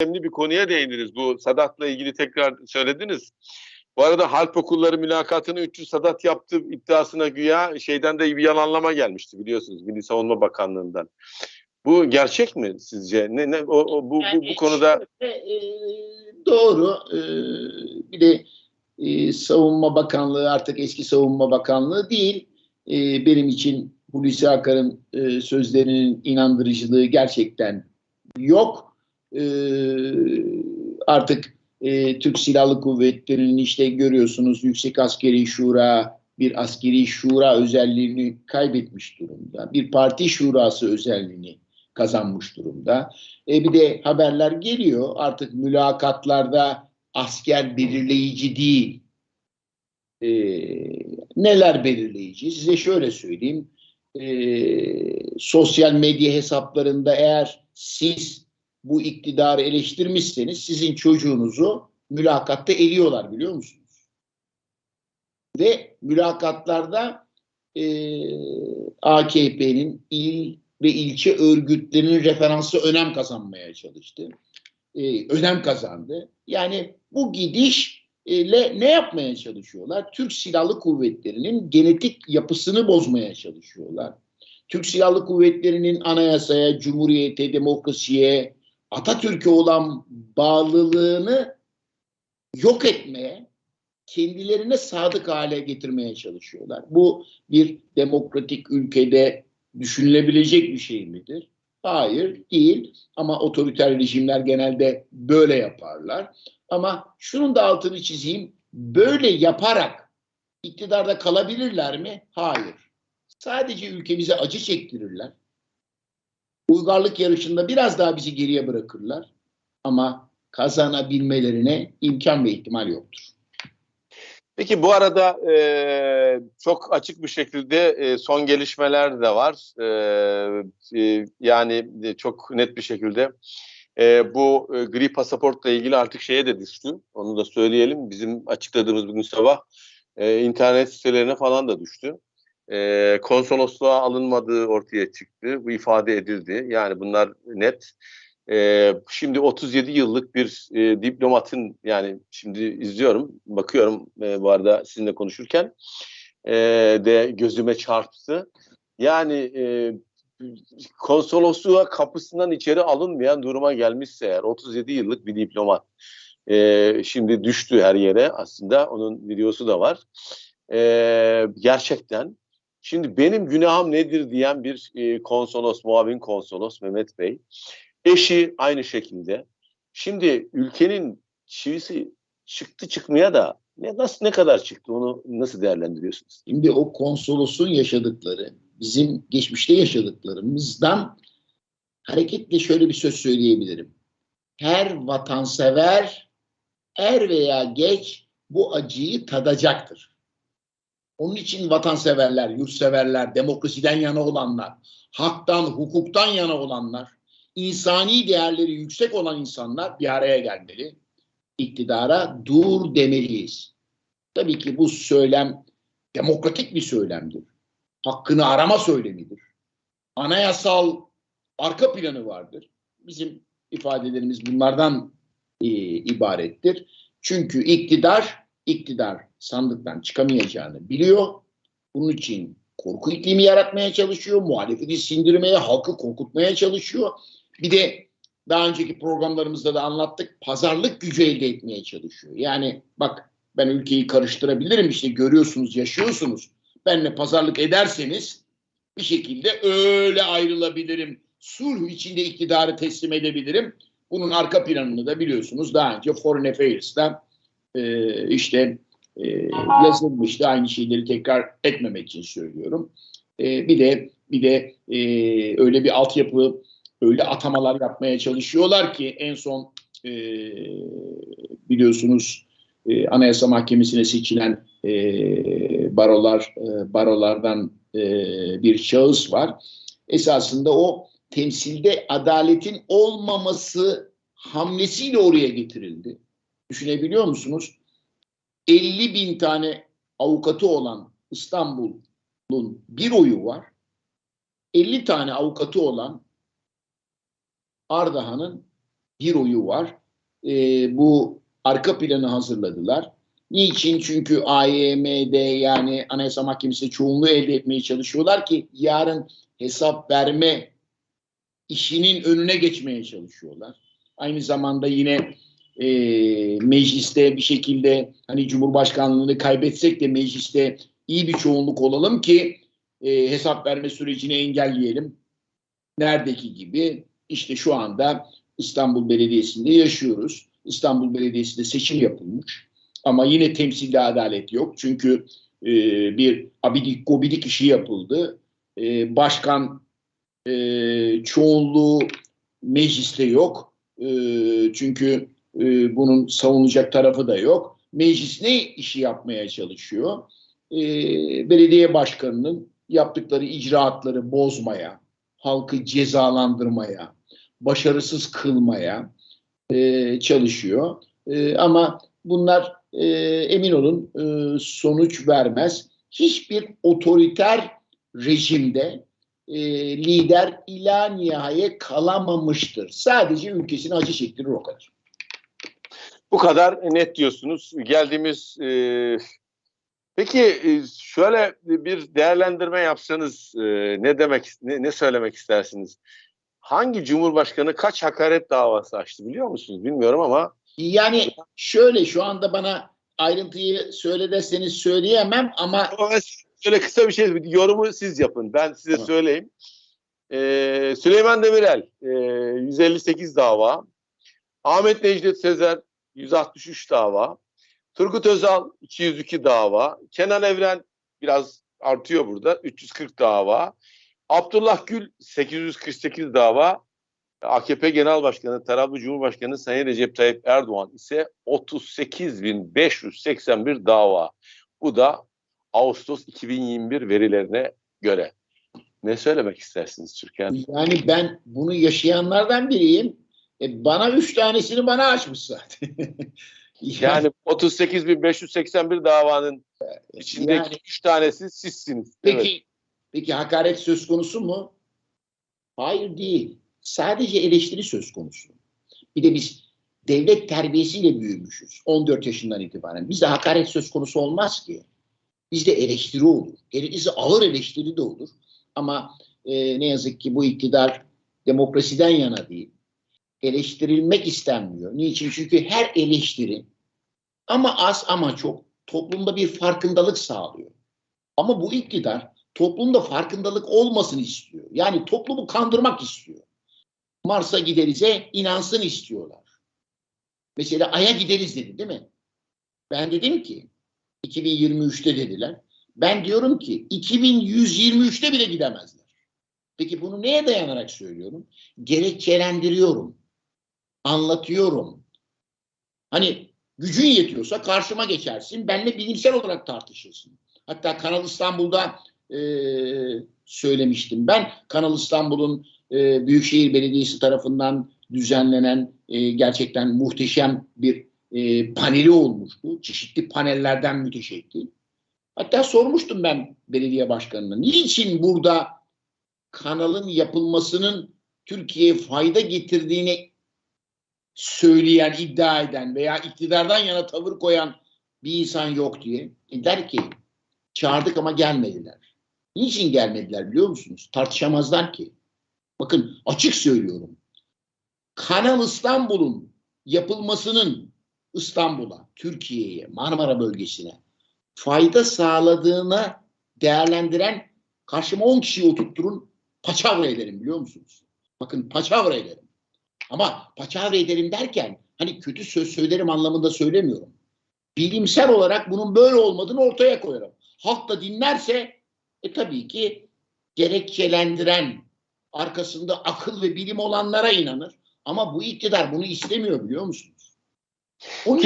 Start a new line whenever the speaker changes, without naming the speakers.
önemli bir konuya değindiniz. Bu Sadat'la ilgili tekrar söylediniz. Bu arada Harp Okulları mülakatını 300 Sadat yaptı iddiasına güya şeyden de bir yalanlama gelmişti biliyorsunuz Milli Savunma Bakanlığı'ndan. Bu gerçek mi sizce? Ne, ne o, o- bu, bu, bu
Yani
konuda
e, doğru. E, bir de e, Savunma Bakanlığı artık eski Savunma Bakanlığı değil. E, benim için Hulusi Akar'ın e, sözlerinin inandırıcılığı gerçekten yok. E, artık e, Türk Silahlı Kuvvetleri'nin işte görüyorsunuz Yüksek Askeri Şura bir askeri şura özelliğini kaybetmiş durumda. Bir parti şurası özelliğini kazanmış durumda. E bir de haberler geliyor artık mülakatlarda asker belirleyici değil. E, neler belirleyici? Size şöyle söyleyeyim. E, sosyal medya hesaplarında eğer siz bu iktidarı eleştirmişseniz sizin çocuğunuzu mülakatta eliyorlar biliyor musunuz? Ve mülakatlarda e, AKP'nin il ve ilçe örgütlerinin referansı önem kazanmaya çalıştı. Ee, önem kazandı. Yani bu gidişle ne yapmaya çalışıyorlar? Türk Silahlı Kuvvetleri'nin genetik yapısını bozmaya çalışıyorlar. Türk Silahlı Kuvvetleri'nin anayasaya, cumhuriyete, demokrasiye, Atatürk'e olan bağlılığını yok etmeye, kendilerine sadık hale getirmeye çalışıyorlar. Bu bir demokratik ülkede düşünülebilecek bir şey midir? Hayır, değil. Ama otoriter rejimler genelde böyle yaparlar. Ama şunun da altını çizeyim. Böyle yaparak iktidarda kalabilirler mi? Hayır. Sadece ülkemize acı çektirirler. Uygarlık yarışında biraz daha bizi geriye bırakırlar. Ama kazanabilmelerine imkan ve ihtimal yoktur.
Peki bu arada e, çok açık bir şekilde e, son gelişmeler de var. E, e, yani e, çok net bir şekilde e, bu e, gri pasaportla ilgili artık şeye de düştü. Onu da söyleyelim. Bizim açıkladığımız bugün sabah e, internet sitelerine falan da düştü. E, konsolosluğa alınmadığı ortaya çıktı. Bu ifade edildi. Yani bunlar net. Ee, şimdi 37 yıllık bir e, diplomatın yani şimdi izliyorum, bakıyorum e, bu arada sizinle konuşurken e, de gözüme çarptı. Yani e, konsolosluğa kapısından içeri alınmayan duruma gelmişse eğer 37 yıllık bir diplomat e, şimdi düştü her yere aslında onun videosu da var. E, gerçekten şimdi benim günahım nedir diyen bir e, konsolos, muavin konsolos Mehmet Bey Eşi aynı şekilde. Şimdi ülkenin çivisi çıktı çıkmaya da ne nasıl ne kadar çıktı onu nasıl değerlendiriyorsunuz?
Şimdi o konsolosun yaşadıkları, bizim geçmişte yaşadıklarımızdan hareketle şöyle bir söz söyleyebilirim. Her vatansever er veya geç bu acıyı tadacaktır. Onun için vatanseverler, yurtseverler, demokrasiden yana olanlar, haktan, hukuktan yana olanlar, insani değerleri yüksek olan insanlar bir araya gelmeli. İktidara dur demeliyiz. Tabii ki bu söylem demokratik bir söylemdir. Hakkını arama söylemidir. Anayasal arka planı vardır. Bizim ifadelerimiz bunlardan e, ibarettir. Çünkü iktidar, iktidar sandıktan çıkamayacağını biliyor. Bunun için korku iklimi yaratmaya çalışıyor, muhalefeti sindirmeye, halkı korkutmaya çalışıyor. Bir de daha önceki programlarımızda da anlattık, pazarlık gücü elde etmeye çalışıyor. Yani bak ben ülkeyi karıştırabilirim işte görüyorsunuz, yaşıyorsunuz. Benle pazarlık ederseniz bir şekilde öyle ayrılabilirim. Sulh içinde iktidarı teslim edebilirim. Bunun arka planını da biliyorsunuz daha önce Foreign Affairs'ta e, işte e, yazılmıştı. Aynı şeyleri tekrar etmemek için söylüyorum. E, bir de bir de e, öyle bir altyapı, öyle atamalar yapmaya çalışıyorlar ki en son e, biliyorsunuz e, Anayasa Mahkemesi'ne seçilen e, barolar e, barolardan e, bir şahıs var. Esasında o temsilde adaletin olmaması hamlesiyle oraya getirildi. Düşünebiliyor musunuz? 50 bin tane avukatı olan İstanbul'un bir oyu var. 50 tane avukatı olan Ardahan'ın bir oyu var. E, bu arka planı hazırladılar. Niçin? Çünkü AYM'de yani Anayasa Mahkemesi'nde çoğunluğu elde etmeye çalışıyorlar ki yarın hesap verme işinin önüne geçmeye çalışıyorlar. Aynı zamanda yine e, mecliste bir şekilde hani Cumhurbaşkanlığını kaybetsek de mecliste iyi bir çoğunluk olalım ki e, hesap verme sürecini engelleyelim. Neredeki gibi işte şu anda İstanbul Belediyesi'nde yaşıyoruz. İstanbul Belediyesi'nde seçim yapılmış. Ama yine temsilde adalet yok. Çünkü e, bir abidik gobidik işi yapıldı. E, başkan e, çoğunluğu mecliste yok. E, çünkü e, bunun savunacak tarafı da yok. Meclis ne işi yapmaya çalışıyor? E, belediye başkanının yaptıkları icraatları bozmaya, halkı cezalandırmaya, başarısız kılmaya e, çalışıyor. E, ama bunlar e, emin olun e, sonuç vermez. Hiçbir otoriter rejimde e, lider ila nihayet kalamamıştır. Sadece ülkesini acı çektirir o kadar.
Bu kadar net diyorsunuz. Geldiğimiz e, peki e, şöyle bir değerlendirme yapsanız e, ne demek ne, ne söylemek istersiniz? Hangi cumhurbaşkanı kaç hakaret davası açtı biliyor musunuz? Bilmiyorum ama
Yani şöyle şu anda bana ayrıntıyı söyle deseniz söyleyemem ama
şöyle kısa bir şey yorumu siz yapın. Ben size
Tamam.
söyleyeyim. Ee, Süleyman Demirel e, 158 dava. Ahmet Necdet Sezer 163 dava. Turgut Özal 202 dava. Kenan Evren biraz artıyor burada 340 dava. Abdullah Gül 848 dava. AKP Genel Başkanı, taraflı Cumhurbaşkanı Sayın Recep Tayyip Erdoğan ise 38.581 dava. Bu da Ağustos 2021 verilerine göre. Ne söylemek istersiniz Türkan?
yani ben bunu yaşayanlardan biriyim. E, bana üç tanesini bana açmış zaten.
Yani 38.581 davanın içindeki
Yani-
üç tanesi sizsiniz.
Peki,
Evet.
peki hakaret söz konusu mu? Hayır değil. Sadece eleştiri söz konusu. Bir de biz devlet terbiyesiyle büyümüşüz. 14 yaşından itibaren. Bizde hakaret söz konusu olmaz ki. Bizde eleştiri olur. Gerekirse ağır eleştiri de olur. Ama e, ne yazık ki bu iktidar demokrasiden yana değil. Eleştirilmek istenmiyor. Niçin? Çünkü her eleştiri ama az ama çok toplumda bir farkındalık sağlıyor. Ama bu iktidar toplumda farkındalık olmasını istiyor. Yani toplumu kandırmak istiyor. Mars'a giderize inansın istiyorlar. Mesela Ay'a gideriz dedi değil mi? Ben dedim ki 2023'te dediler. Ben diyorum ki 2123'te bile gidemezler. Peki bunu neye dayanarak söylüyorum? Gerekçelendiriyorum. Anlatıyorum. Hani gücün yetiyorsa karşıma geçersin. Benle bilimsel olarak tartışırsın. Hatta Kanal İstanbul'da e, söylemiştim. Ben Kanal İstanbul'un e, Büyükşehir Belediyesi tarafından düzenlenen e, gerçekten muhteşem bir e, paneli olmuştu. Çeşitli panellerden müteşekkil. Hatta sormuştum ben belediye başkanına. Niçin burada kanalın yapılmasının Türkiye'ye fayda getirdiğini söyleyen, iddia eden veya iktidardan yana tavır koyan bir insan yok diye. E der ki çağırdık ama gelmediler. Niçin gelmediler biliyor musunuz? Tartışamazlar ki. Bakın açık söylüyorum. Kanal İstanbul'un yapılmasının İstanbul'a, Türkiye'ye, Marmara bölgesine fayda sağladığına değerlendiren karşıma 10 kişiyi oturtturun paçavra ederim biliyor musunuz? Bakın paçavra ederim. Ama paçavra ederim derken hani kötü söz söylerim anlamında söylemiyorum. Bilimsel olarak bunun böyle olmadığını ortaya koyarım. Halk da dinlerse e tabii ki gerekçelendiren arkasında akıl ve bilim olanlara inanır. Ama bu iktidar bunu istemiyor biliyor musunuz? Onun